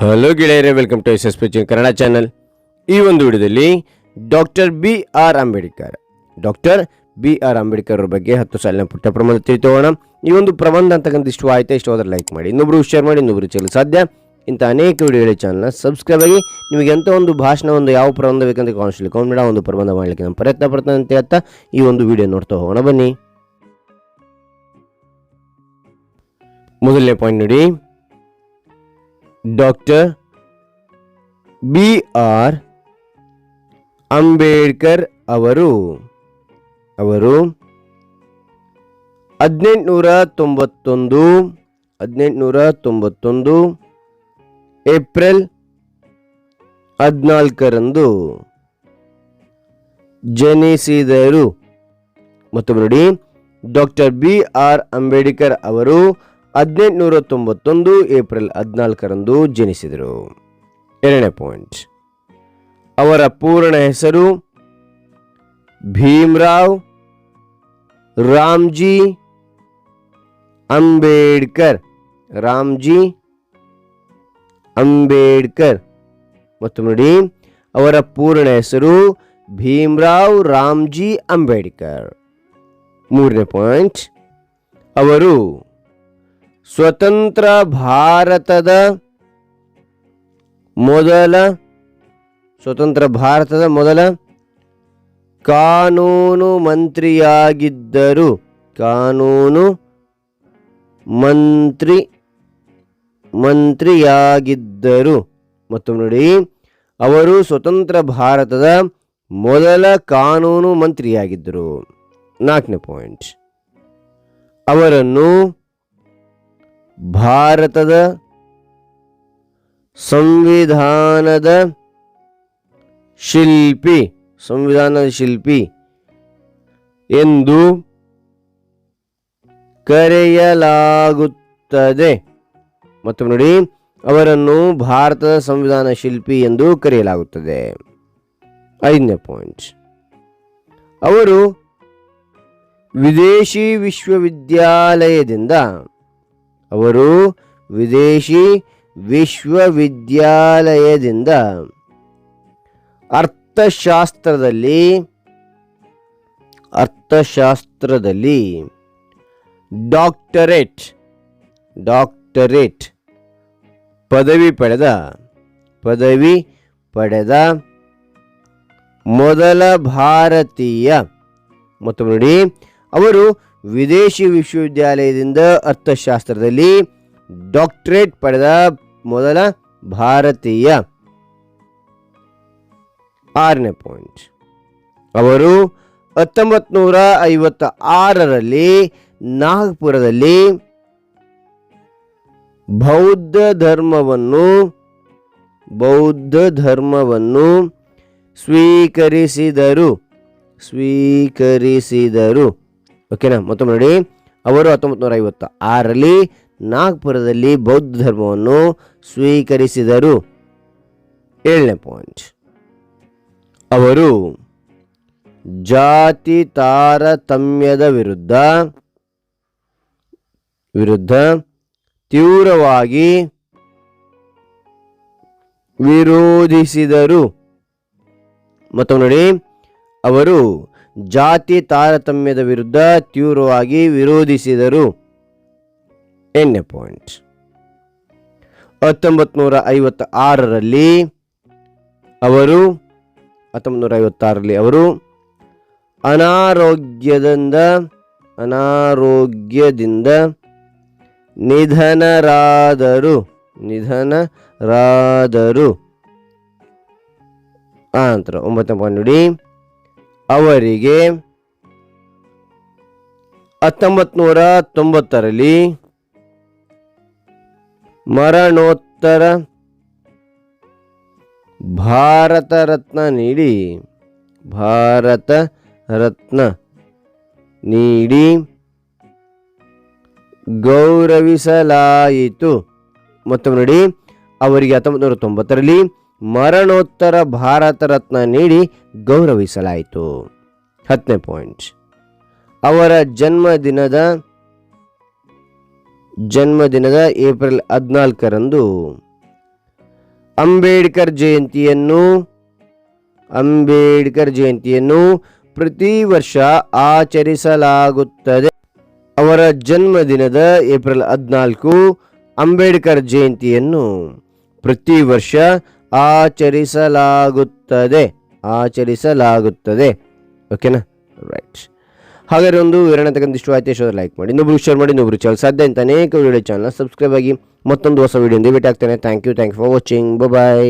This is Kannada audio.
ಹಲೋ ಗೆಳೆಯರೇ welcome to S S P Kannada channel ಈ ಒಂದು ವಿಡಿಯೋದಲ್ಲಿ doctor B R Ambedkar doctor B R Ambedkar ಅವ್ರ ಬಗ್ಗೆ ಹತ್ತು ಸಾಲಿನ ಪುಟ್ಟ ಪ್ರಬಂಧ ತಿಳಿತೋಣ ಈ ಒಂದು ಪ್ರಬಂಧ ಅಂತಕ್ಕಂಥ ಇಷ್ಟು ಇಷ್ಟ ಇಷ್ಟು ಹೋದ್ರೆ ಲೈಕ್ ಮಾಡಿ. ಇನ್ನೊಬ್ರು ಶೇರ್ ಮಾಡಿ, ಇನ್ನೊಬ್ರು ಚೆಲ್ಲ ಸಾಧ್ಯ? ಇಂಥ ಅನೇಕ ವಿಡಿಯೋಗಳ ಚಾನಲ್ನ ಸಬ್ಸ್ಕ್ರೈಬ್ ಆಗಿ ನಿಮಗೆ ಎಂಥ ಒಂದು ಭಾಷಣ, ಒಂದು ಯಾವ ಪ್ರಬಂಧ ಬೇಕಂತ ಕಾಣಿಸ್ಲಿ ಕಾಮೆಂಟ್ ಒಂದು ಪ್ರಬಂಧ ಮಾಡಲಿಕ್ಕೆ ನಾನು ಪ್ರಯತ್ನ ಪಡ್ತಾನೆ ಅಂತ ಹೇಳ್ತಾ ಈ ಒಂದು ವಿಡಿಯೋ ನೋಡ್ತಾ ಹೋಗೋಣ. ಬನ್ನಿ. ಮೊದಲನೇ ಪಾಯಿಂಟ್ ನೋಡಿ. ಡಾಕ್ಟರ್ ಬಿ ಆರ್ ಅಂಬೇಡ್ಕರ್ ಅವರು ಅವರು ಹದಿನೆಂಟುನೂರ ತೊಂಬತ್ತೊಂದು ಹದಿನೆಂಟುನೂರ ತೊಂಬತ್ತೊಂದು ಏಪ್ರಿಲ್ ಹದಿನಾಲ್ಕರಂದು ಜನಿಸಿದರು. ಮತ್ತು ನೋಡಿ ಡಾಕ್ಟರ್ ಬಿ ಆರ್ ಅಂಬೇಡ್ಕರ್ ಅವರು ಹದಿನೆಂಟುನೂರ ತೊಂಬತ್ತೊಂದು ಏಪ್ರಿಲ್ ಹದಿನಾಲ್ಕರಂದು ಜನಿಸಿದರು. ಎರಡನೇ ಪಾಯಿಂಟ್. ಅವರ ಪೂರ್ಣ ಹೆಸರು ಭೀಮ್ರಾವ್ ರಾಮ್ಜಿ ಅಂಬೇಡ್ಕರ್. ರಾಮ್ಜಿ ಅಂಬೇಡ್ಕರ್. ಮತ್ತು ನೋಡಿ, ಅವರ ಪೂರ್ಣ ಹೆಸರು ಭೀಮರಾವ್ ರಾಮ್ಜಿ ಅಂಬೇಡ್ಕರ್. ಮೂರನೇ ಪಾಯಿಂಟ್. ಅವರು ಸ್ವತಂತ್ರ ಭಾರತದ ಮೊದಲ, ಸ್ವತಂತ್ರ ಭಾರತದ ಮೊದಲ ಕಾನೂನು ಮಂತ್ರಿಯಾಗಿದ್ದರು. ಕಾನೂನು ಮಂತ್ರಿ, ಮಂತ್ರಿಯಾಗಿದ್ದರು. ಮತ್ತು ನೋಡಿ, ಅವರು ಸ್ವತಂತ್ರ ಭಾರತದ ಮೊದಲ ಕಾನೂನು ಮಂತ್ರಿಯಾಗಿದ್ದರು. ನಾಲ್ಕನೇ ಪಾಯಿಂಟ್ ಅವರನ್ನು ಭಾರತದ ಸಂವಿಧಾನದ ಶಿಲ್ಪಿ ಸಂವಿಧಾನದ ಶಿಲ್ಪಿ ಎಂದು ಕರೆಯಲಾಗುತ್ತದೆ. ಮತ್ತು ನೋಡಿ, ಅವರನ್ನು ಭಾರತದ ಸಂವಿಧಾನ ಶಿಲ್ಪಿ ಎಂದು ಕರೆಯಲಾಗುತ್ತದೆ. ಐದನೇ ಪಾಯಿಂಟ್. ಅವರು ವಿದೇಶಿ ವಿಶ್ವವಿದ್ಯಾಲಯದಿಂದ ಅವರು ವಿದೇಶಿ ವಿಶ್ವವಿದ್ಯಾಲಯದಿಂದ ಅರ್ಥಶಾಸ್ತ್ರದಲ್ಲಿ ಅರ್ಥಶಾಸ್ತ್ರದಲ್ಲಿ ಡಾಕ್ಟರೇಟ್ ಡಾಕ್ಟರೇಟ್ ಪದವಿ ಪಡೆದ ಪದವಿ ಪಡೆದ ಮೊದಲ ಭಾರತೀಯ ಮತ್ತು ನೋಡಿ, ಅವರು ವಿದೇಶಿ ವಿಶ್ವವಿದ್ಯಾಲಯದಿಂದ ಅರ್ಥಶಾಸ್ತ್ರದಲ್ಲಿ ಡಾಕ್ಟರೇಟ್ ಪಡೆದ ಮೊದಲ ಭಾರತೀಯ. ಆರನೇ ಪಾಯಿಂಟ್ ಅವರು ಹತ್ತೊಂಬತ್ತು ನೂರ ಐವತ್ತ ಆರರಲ್ಲಿ ನಾಗ್ಪುರದಲ್ಲಿ ಬೌದ್ಧ ಧರ್ಮವನ್ನು ಬೌದ್ಧ ಧರ್ಮವನ್ನು ಸ್ವೀಕರಿಸಿದರು. ಸ್ವೀಕರಿಸಿದರು. ಓಕೆನಾ? ಮತ್ತೊಮ್ಮೆ ನೋಡಿ, ಅವರು ಹತ್ತೊಂಬತ್ತು ನೂರ ಐವತ್ತ ಆರಲ್ಲಿ ನಾಗ್ಪುರದಲ್ಲಿ ಬೌದ್ಧ ಧರ್ಮವನ್ನು ಸ್ವೀಕರಿಸಿದರು. ಏಳನೇ ಪಾಯಿಂಟ್ ಅವರು ಜಾತಿ ತಾರತಮ್ಯದ ವಿರುದ್ಧ ವಿರುದ್ಧ ತೀವ್ರವಾಗಿ ವಿರೋಧಿಸಿದರು. ಮತ್ತು ನೋಡಿ, ಅವರು ಜಾತಿ ತಾರತಮ್ಯದ ವಿರುದ್ಧ ತೀವ್ರವಾಗಿ ವಿರೋಧಿಸಿದರು. ಎಣ್ಣೆ ಪಾಯಿಂಟ್ ಹತ್ತೊಂಬತ್ತು ನೂರ ಐವತ್ತ ಆರರಲ್ಲಿ ಅವರು ಹತ್ತೊಂಬತ್ತು ನೂರ ಐವತ್ತಾರರಲ್ಲಿ ಅವರು ಅನಾರೋಗ್ಯದಿಂದ ಅನಾರೋಗ್ಯದಿಂದ ನಿಧನರಾದರು ನಿಧನರಾದರು. ಆ ನಂತರ ಒಂಬತ್ತನೇ ಪಾಯಿಂಟ್ ನೋಡಿ. ಅವರಿಗೆ ಹತ್ತೊಂಬತ್ತು ನೂರ ತೊಂಬತ್ತರಲ್ಲಿ ಮರಣೋತ್ತರ ಭಾರತ ರತ್ನ ನೀಡಿ, ಭಾರತ ರತ್ನ ನೀಡಿ ಗೌರವಿಸಲಾಯಿತು. ಮತ್ತೊಮ್ಮೆ ನೋಡಿ, ಅವರಿಗೆ ಹತ್ತೊಂಬತ್ತು ನೂರ ತೊಂಬತ್ತರಲ್ಲಿ ಮರಣೋತ್ತರ ಭಾರತ ರತ್ನ ನೀಡಿ ಗೌರವಿಸಲಾಯಿತು. ಹತ್ತನೇ ಪಾಯಿಂಟ್ ಅವರ ಜನ್ಮದಿನದ ಜನ್ಮದಿನದ ಏಪ್ರಿಲ್ ಹದಿನಾಲ್ಕರಂದು ಅಂಬೇಡ್ಕರ್ ಜಯಂತಿಯನ್ನು ಅಂಬೇಡ್ಕರ್ ಜಯಂತಿಯನ್ನು ಪ್ರತಿ ವರ್ಷ ಆಚರಿಸಲಾಗುತ್ತದೆ. ಅವರ ಜನ್ಮದಿನದ ಏಪ್ರಿಲ್ ಹದಿನಾಲ್ಕು ಅಂಬೇಡ್ಕರ್ ಜಯಂತಿಯನ್ನು ಪ್ರತಿ ವರ್ಷ ಆಚರಿಸಲಾಗುತ್ತದೆ. ಆಚರಿಸಲಾಗುತ್ತದೆ. ಓಕೆನಾ ರೈಟ್ ಹಾಗಾದ್ರೆ ಒಂದು ವಿವರಣೆ ಇಷ್ಟು ಆಯ್ತು ಎಷ್ಟು ಲೈಕ್ ಮಾಡಿ. ಇನ್ನೊಬ್ರು ಶೇರ್ ಮಾಡಿ, ಇನ್ನೊಬ್ರು ಚಾನಲ್ ಸಾಧ್ಯ ಅಂತ ಅನೇಕ ವಿಡಿಯೋ ಚಾನಲ್ ಸಬ್ಸ್ಕ್ರೈಬ್ ಆಗಿ ಮತ್ತೊಂದು ಹೊಸ ವಿಡಿಯೋ ಭೇಟಿ ಆಗ್ತಾನೆ thank you thank you for watching bye